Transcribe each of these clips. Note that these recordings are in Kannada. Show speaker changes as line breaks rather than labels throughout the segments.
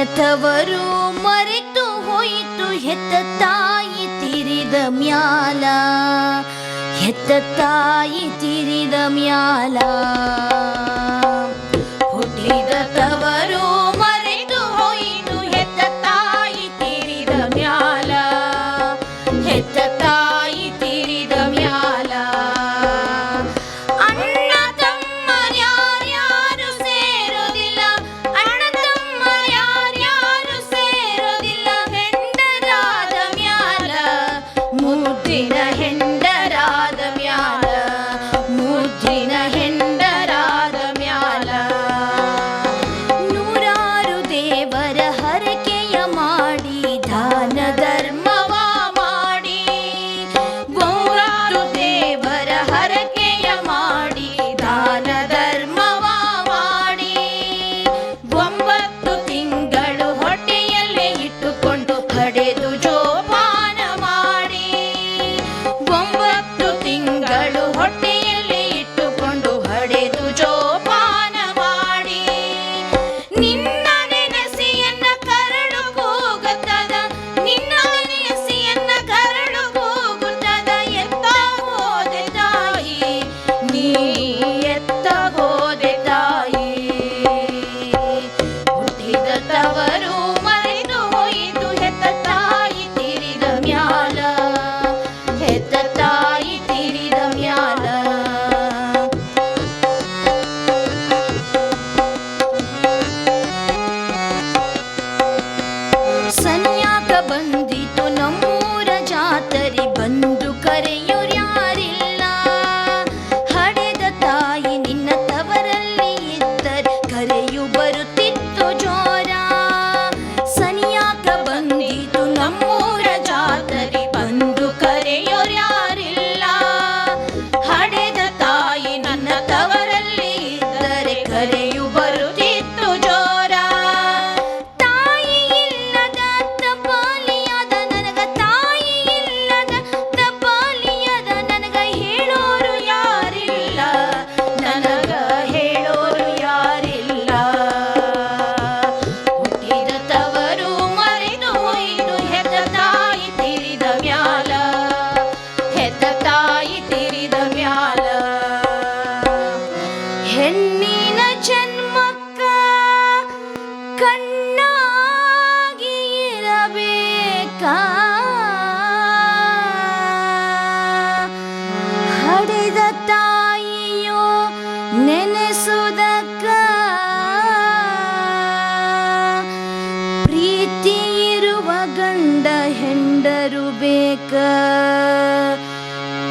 ಹೆತ್ತವರು ಮರೆತು ಹೋಯಿತು ಹೆತ್ತ ತಾಯಿ ತಿರಿದ ಮ್ಯಾಲ. ಹೆತ್ತ ತಾಯಿ ತಿರಿದ ಮ್ಯಾಲ. ಹುಟ್ಟಿದ ತವರು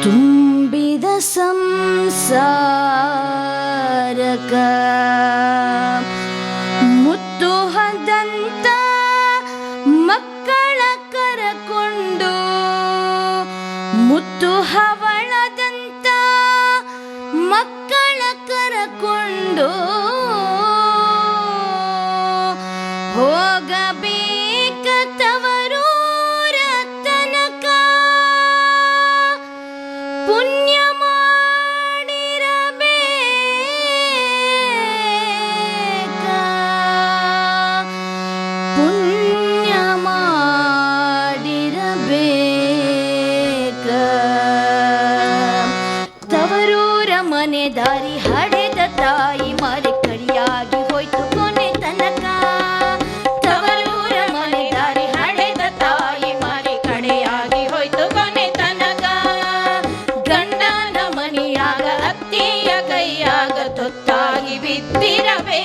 ತುಂಬಿದ ಸಂಸಾರಕ. ಮುತ್ತು ಹದಂತ ಮಕ್ಕಳ ಕರಕೊಂಡು. ಮುತ್ತು ಹವಳದಂತ ಮಕ್ಕಳ ಕರಕೊಂಡು. ಹೋಗಬೇಕು দিরবে